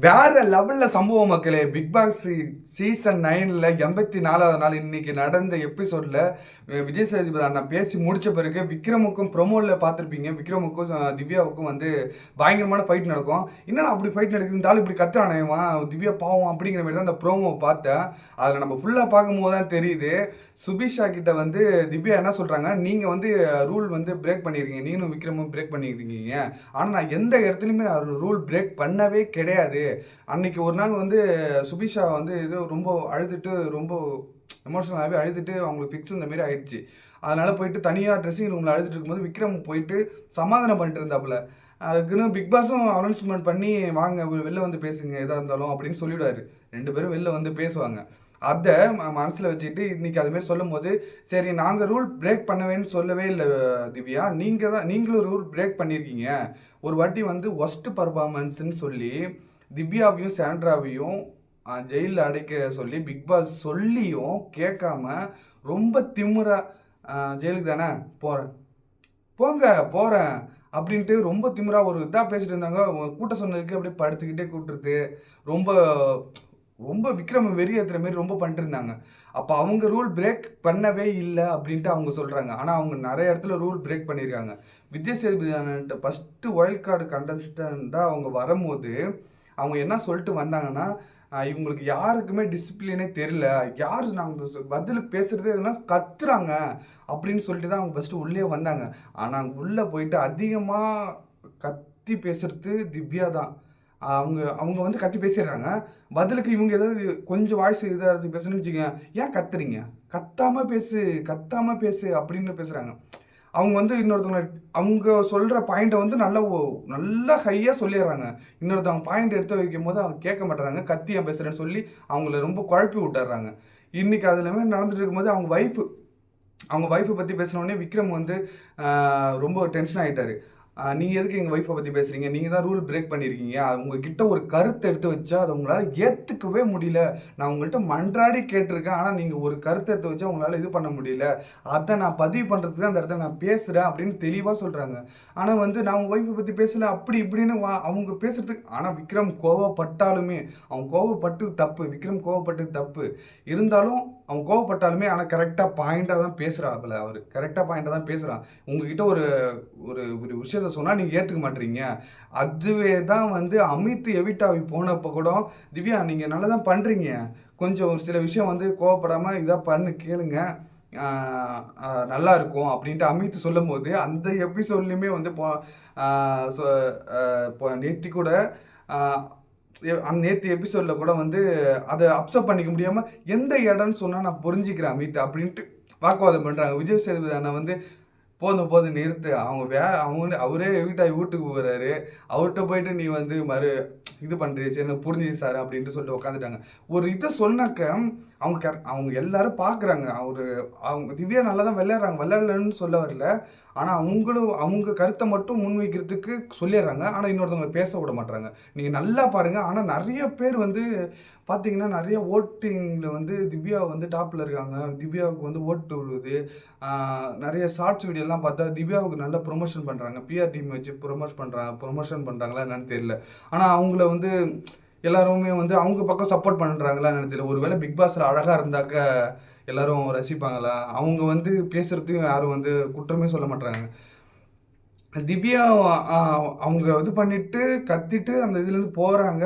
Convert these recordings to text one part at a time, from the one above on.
வேற லெவல்ல சம்பவம் மக்களே. பிக் பாஸ் சீசன் நைன்ல எண்பத்தி நாலாவது நாள் இன்னைக்கு நடந்த எபிசோட்ல விஜய் சேதுபதி அண்ணா பேசி முடிச்ச பிறகு விக்ரமுக்கும் ப்ரொமோவில் பார்த்துருப்பீங்க. விக்ரமுக்கும் திவ்யாவுக்கும் வந்து பயங்கரமான ஃபைட் நடக்கும். என்னடா அப்படி ஃபைட் நடக்குது? இப்படி கத்துறானேவா திவ்யா பாவம் அப்படிங்கிற மாதிரி தான் அந்த ப்ரோமோ பார்த்தேன். அதில் நம்ம ஃபுல்லாக பார்க்கும்போது தான் தெரியுது. சுபிஷா கிட்ட வந்து திவ்யா என்ன சொல்கிறாங்க நீங்கள் வந்து ரூல் வந்து பிரேக் பண்ணியிருக்கீங்க நீனும் விக்ரமும் பிரேக் பண்ணியிருக்கீங்க ஆனால் நான் எந்த இடத்துலையுமே ரூல் பிரேக் பண்ணவே கிடையாது. அன்னைக்கு ஒரு நாள் வந்து சுபிஷா வந்து இது ரொம்ப அழுதுட்டு ரொம்ப எமோஷனலாகவே அழுதுட்டு அவங்களுக்கு ஃபிக்ஸ் இந்த மாரி ஆயிடுச்சு. அதனால் போயிட்டு தனியாக ட்ரெஸ்ஸிங் ரூமில் அழுதுட்டு இருக்கும்போது விக்ரம் போயிட்டு சமாதானம் பண்ணிட்டு இருந்தாப்புல. அதுக்குன்னு பிக் பாஸும் அனௌன்ஸ்மெண்ட் பண்ணி வாங்க வெளில வந்து பேசுங்க எதாக இருந்தாலும் அப்படின்னு சொல்லிவிடாரு ரெண்டு பேரும் வெளில வந்து பேசுவாங்க. அதை மனசில் வச்சுட்டு இன்றைக்கி அதுமாரி சொல்லும் போது சரி நாங்கள் ரூல் பிரேக் பண்ணவேன்னு சொல்லவே இல்லை திவ்யா. நீங்கள் தான் நீங்களும் ரூல் பிரேக் பண்ணியிருக்கீங்க ஒரு வாட்டி வந்து ஒஸ்ட் பர்ஃபார்மன்ஸ்னு சொல்லி திவ்யாவையும் சாண்ட்ராவையும் ஜெயிலில் அடைக்க சொல்லி பிக் பாஸ் சொல்லியும் கேட்காம ரொம்ப திமுறா ஜெயிலுக்கு தானே போகிறேன் போங்க போகிறேன் அப்படின்ட்டு ரொம்ப திமுறா ஒரு இதாக பேசிட்டு இருந்தாங்க. கூட்ட சொன்னதுக்கு அப்படியே படுத்துக்கிட்டே கூட்டுறது ரொம்ப ரொம்ப விக்ரம வெறி ஏற்றுற மாரி ரொம்ப பண்ணிட்டு இருந்தாங்க அப்போ அவங்க ரூல் பிரேக் பண்ணவே இல்லை அப்படின்ட்டு அவங்க சொல்கிறாங்க ஆனால் அவங்க நிறைய இடத்துல ரூல் பிரேக் பண்ணியிருக்காங்க Vijay Sethupathi first wild card கண்டஸ்டண்ட்டாக அவங்க வரும்போது அவங்க என்ன சொல்லிட்டு வந்தாங்கன்னா இவங்களுக்கு யாருக்குமே டிசிப்ளினே தெரியல. யார் நாங்கள் பதில் பேசுகிறது எதுனா கத்துறாங்க அப்படின்னு சொல்லிட்டு தான் அவங்க ஃபஸ்ட்டு உள்ளே வந்தாங்க. ஆனால் உள்ளே போயிட்டு அதிகமாக கத்தி பேசுகிறது திவ்யா தான். அவங்க அவங்க வந்து கத்தி பேசிடுறாங்க. பதிலுக்கு இவங்க ஏதாவது கொஞ்சம் வாய்ஸ் இதாக பேசணும்னு வச்சுக்கோங்க ஏன் கத்துறீங்க? கத்தாமல் பேசு கத்தாமல் பேசு அப்படின்னு பேசுகிறாங்க அவங்க வந்து இன்னொருத்தவங்க அவங்க சொல்கிற பாயிண்ட்டை வந்து நல்லா ஓ- நல்லா ஹையாக சொல்லிடுறாங்க. இன்னொருத்தவங்க பாயிண்ட் எடுத்து வைக்கும் போது அவங்க கேட்க மாட்டுறாங்க. கத்தி என் பேசுகிறேன்னு சொல்லி அவங்கள ரொம்ப குழப்பி விட்டுறாங்க. இன்றைக்கி அதுலமே நடந்துட்டு இருக்கும்போது அவங்க ஒய்ஃபு அவங்க ஒய்ஃபை பற்றி பேசினோடனே விக்ரம் வந்து ரொம்ப டென்ஷன் ஆகிட்டாரு நீங்கள் எதுக்கு எங்கள் ஒய்ஃபை பற்றி பேசுகிறீங்க நீங்கள் தான் ரூல் பிரேக் பண்ணியிருக்கீங்க உங்ககிட்ட ஒரு கருத்தை எடுத்து வச்சா அதை உங்களால் ஏற்றுக்கவே முடியல. நான் உங்கள்கிட்ட மன்றாடி கேட்டிருக்கேன். ஆனால் நீங்கள் ஒரு கருத்தை எடுத்து வச்சா உங்களால் இது பண்ண முடியல. அதை நான் பதிவு பண்ணுறதுக்கு அந்த இடத்துல நான் பேசுகிறேன் அப்படின்னு தெளிவாக சொல்கிறாங்க ஆனால் வந்து நான் உங்கள் ஒய்ஃபை பற்றி பேசலை அப்படி இப்படின்னு வா- அவங்க பேசுகிறதுக்கு ஆனால் விக்ரம் கோவப்பட்டாலுமே அவன் கோவப்பட்டு தப்பு. விக்ரம் கோவப்பட்டு தப்பு. இருந்தாலும் அவன் கோவப்பட்டாலுமே ஆனால் கரெக்டாக பாயிண்டாக தான் பேசுகிறாப்புல அவர். கரெக்டாக பாயிண்டாக தான் பேசுகிறான் உங்ககிட்ட ஒரு ஒரு ஒரு விஷயத்த சொன்னால் நீங்கள் ஏற்றுக்க மாட்டீங்க. அதுவே தான் வந்து அமித் எவிட்டாவி போனப்போ கூட திவ்யா நீங்கள் நல்லா தான் பண்ணுறீங்க கொஞ்சம் ஒரு சில விஷயம் வந்து கோவப்படாமல் இதாக பண்ணு கேளுங்க. நல்லா இருக்கும் அப்படின்ட்டு அமித் சொல்லும் போது அந்த எபிசோட்லையுமே வந்து இப்போ நேற்று சொ- இப்போ கூட நேற்று எபிசோடில் கூட வந்து அதை அப்சர்வ் பண்ணிக்க முடியாமல் எந்த இடம்னு சொன்னால் நான் புரிஞ்சுக்கிறேன் அமித் அப்படின்ட்டு வாக்குவாதம் பண்ணுறாங்க விஜய் சேதுபதி அண்ணா வந்து போதும் போதும் நிறுத்து. அவங்க வே அவங்க அவரே வீட்டாய் வீட்டுக்கு போகிறாரு அவர்கிட்ட போயிட்டு நீ வந்து மறு இது பண்ணுறீ சார் எனக்கு புரிஞ்சுது சார் அப்படின்ட்டு சொல்லிட்டு உட்காந்துட்டாங்க ஒரு இதை சொன்னாக்க அவங்க கர- அவங்க எல்லாரும் பார்க்குறாங்க அவர் அவங்க திவ்யா நல்லா தான் விளையாடுறாங்க. விளையாடலன்னு சொல்ல வரல. ஆனால் அவங்களும் அவங்க கருத்தை மட்டும் முன்வைக்கிறதுக்கு சொல்லிடுறாங்க. ஆனால் இன்னொருத்தவங்க பேச விட மாட்டாங்க நீங்கள் நல்லா பாருங்கள் ஆனால் நிறைய பேர் வந்து பார்த்தீங்கன்னா நிறைய ஓட்டிங்கில் வந்து திவ்யா வந்து டாப்பில் இருக்காங்க. திவ்யாவுக்கு வந்து ஓட்டு விழுது நிறைய ஷார்ட்ஸ் வீடியோலாம் பார்த்தா திவ்யாவுக்கு நல்ல ப்ரொமோஷன் பண்ணுறாங்க பிஆர் டீம் வச்சு ப்ரொமோட் பண்ணுறாங்க ப்ரொமோஷன் பண்ணுறாங்களா என்னன்னு தெரியல. ஆனால் அவங்கள வந்து எல்லாருமே வந்து அவங்க பக்கம் சப்போர்ட் பண்ணுறாங்களா என்னன்னு தெரியல. ஒருவேளை பிக் பாஸில் அழகாக இருந்தாக்க எல்லாரும் ரசிப்பாங்களா? அவங்க வந்து பேசுகிறதையும் யாரும் வந்து குற்றமே சொல்ல மாட்டாங்க திவ்யா அவங்க இது பண்ணிட்டு கத்திட்டு அந்த இதுலேருந்து போகிறாங்க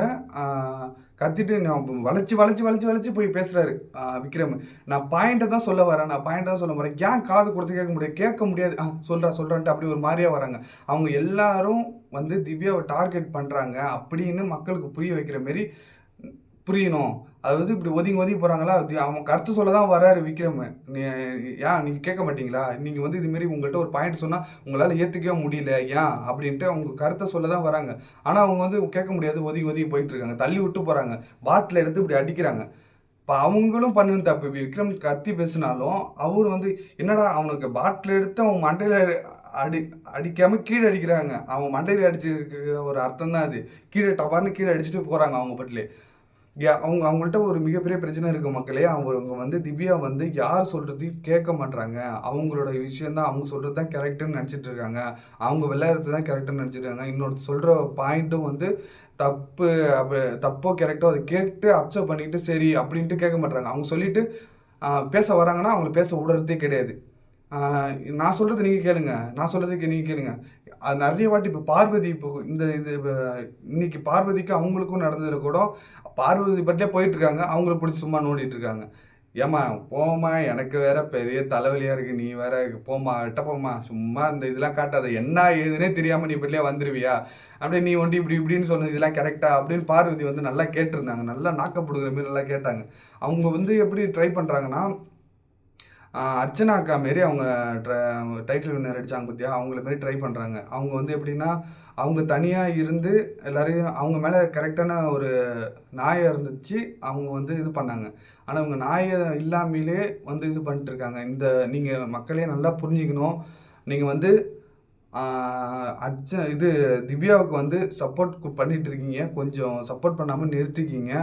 கத்திட்டு நான் வளைச்சு வளைச்சு வளைச்சு வளைச்சு போய் பேசுகிறாரு விக்ரம். நான் பாயிண்ட்டை தான் சொல்ல வரேன். நான் பாயிண்ட்டை தான் சொல்ல வரேன் ஏன் காது கொடுத்து கேட்க முடியாது? கேட்க முடியாது. ஆ சொல்கிறா சொல்கிறான்ட்டு அப்படி ஒரு மாதிரியாக வராங்க. அவங்க எல்லாரும் வந்து திவ்யாவை டார்கெட் பண்ணுறாங்க அப்படின்னு மக்களுக்கு புரிய வைக்கிற மாரி புரியணும். அதாவது இப்படி ஒதுங்கி ஒதுங்கி போகிறாங்களா அவன் கருத்து சொல்ல தான் வராரு விக்ரம். நீ ஏன் நீங்கள் கேட்க மாட்டீங்களா? நீங்கள் வந்து இதுமாரி உங்கள்கிட்ட ஒரு பாயிண்ட் சொன்னால் உங்களால் ஏற்றுக்கவே முடியல ஏன் அப்படின்ட்டு அவங்க கருத்தை சொல்ல தான் வராங்க ஆனால் அவங்க வந்து கேட்க முடியாது. ஒதுங்கி ஒதுங்கி போயிட்டு இருக்காங்க. தள்ளி விட்டு போகிறாங்க பாட்டில் எடுத்து இப்படி அடிக்கிறாங்க. இப்போ அவங்களும் பண்ணது தப்பு. விக்ரம் கத்தி பேசினாலும் அவர் வந்து என்னடா அவனுக்கு பாட்டில் எடுத்து அவன் மண்டையில் அடி அடிக்காமல் கீழே அடிக்கிறாங்க. அவன் மண்டையில் அடிச்சிருக்க ஒரு அர்த்தம் தான் அது. கீழே டபார்னு கீழே அடிச்சுட்டு போகிறாங்க அவங்க பட்டிலே யா அவங்க அவங்கள்ட்ட ஒரு மிகப்பெரிய பிரச்சனை இருக்கு மக்களே. அவங்க வந்து திவ்யா வந்து யார் சொல்கிறதையும் கேட்க மாட்றாங்க. அவங்களோட விஷயம் தான் அவங்க சொல்கிறது தான் கரெக்டுன்னு நினச்சிட்டு இருக்காங்க. அவங்க விளையாடுறது தான் கரெக்டுன்னு நினச்சிட்டு இருக்காங்க. இன்னொரு சொல்கிற பாயிண்ட்டும் வந்து தப்பு அப்படி தப்போ கரெக்டோ அதை கேட்டு அப்சர்வ் பண்ணிட்டு சரி அப்படின்ட்டு கேட்க மாட்டாங்க அவங்க சொல்லிட்டு பேச வராங்கன்னா அவங்கள பேச விடுறதே கிடையாது. நான் சொல்கிறது நீங்கள் கேளுங்க. நான் சொல்கிறதுக்கு நீங்கள் கேளுங்க. அது நிறைய வாட்டி இப்போ பார்வதி இப்போ இந்த இது இன்னைக்கு பார்வதிக்கு அவங்களுக்கும் நடந்ததில் கூட பார்வதி பற்றியே போயிட்டுருக்காங்க. அவங்கள பிடிச்சி சும்மா நோண்டிகிட்ருக்காங்க ஏம்மா போம்மா எனக்கு வேற பெரிய தலைவலியாக இருக்குது நீ வேற போம்மா கிட்ட போம்மா. சும்மா இந்த இதெல்லாம் காட்டாத. என்ன ஏதுன்னே தெரியாமல் நீ இப்படியே வந்துருவியா? அப்படியே நீ ஒண்டி இப்படி இப்படின்னு சொன்ன இதெல்லாம் கரெக்டாக அப்படின்னு பார்வதி வந்து நல்லா கேட்டிருந்தாங்க. நல்லா நாக்கப்படுகிற மாதிரி நல்லா கேட்டாங்க. அவங்க வந்து எப்படி ட்ரை பண்ணுறாங்கன்னா அர்ச்சனா அக்கா மாரி அவங்க டைட்டில் வின்னர் அடிச்சாங்க பார்த்தியா அவங்கள மாரி ட்ரை பண்ணுறாங்க அவங்க வந்து எப்படின்னா அவங்க தனியாக இருந்து எல்லாரையும் அவங்க மேலே கரெக்டான ஒரு நாயை இருந்துச்சு அவங்க வந்து இது பண்ணாங்க. ஆனால் அவங்க நாயை இல்லாமலே வந்து இது பண்ணிட்டுருக்காங்க இந்த நீங்கள் மக்களே நல்லா புரிஞ்சுக்கணும். நீங்கள் வந்து அர்ஜ இது திவ்யாவுக்கு வந்து சப்போர்ட் பண்ணிகிட்டு இருக்கீங்க. கொஞ்சம் சப்போர்ட் பண்ணாமல் நிறுத்திக்கிங்க.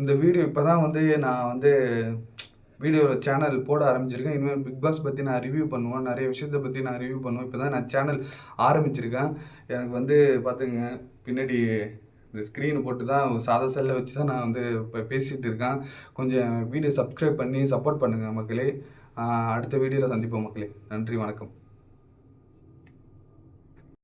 இந்த வீடியோ இப்போ தான் வந்து நான் வந்து வீடியோ சேனல் போட ஆரம்பிச்சிருக்கேன். இனிமேல் பிக் பாஸ் பற்றி நான் ரிவ்யூ பண்ணுவேன். நிறைய விஷயத்தை பற்றி நான் ரிவ்யூ பண்ணுவேன். இப்போ தான் நான் சேனல் ஆரம்பிச்சிருக்கேன். எனக்கு வந்து பார்த்துங்க பின்னாடி இந்த ஸ்க்ரீன் போட்டு தான் சாதா செல்லை வச்சு தான் நான் வந்து இப்போ பேசிகிட்டு இருக்கேன். கொஞ்சம் வீடியோ சப்ஸ்கிரைப் பண்ணி சப்போர்ட் பண்ணுங்கள் மக்களே. அடுத்த வீடியோவில் சந்திப்போம் மக்களே. நன்றி வணக்கம்.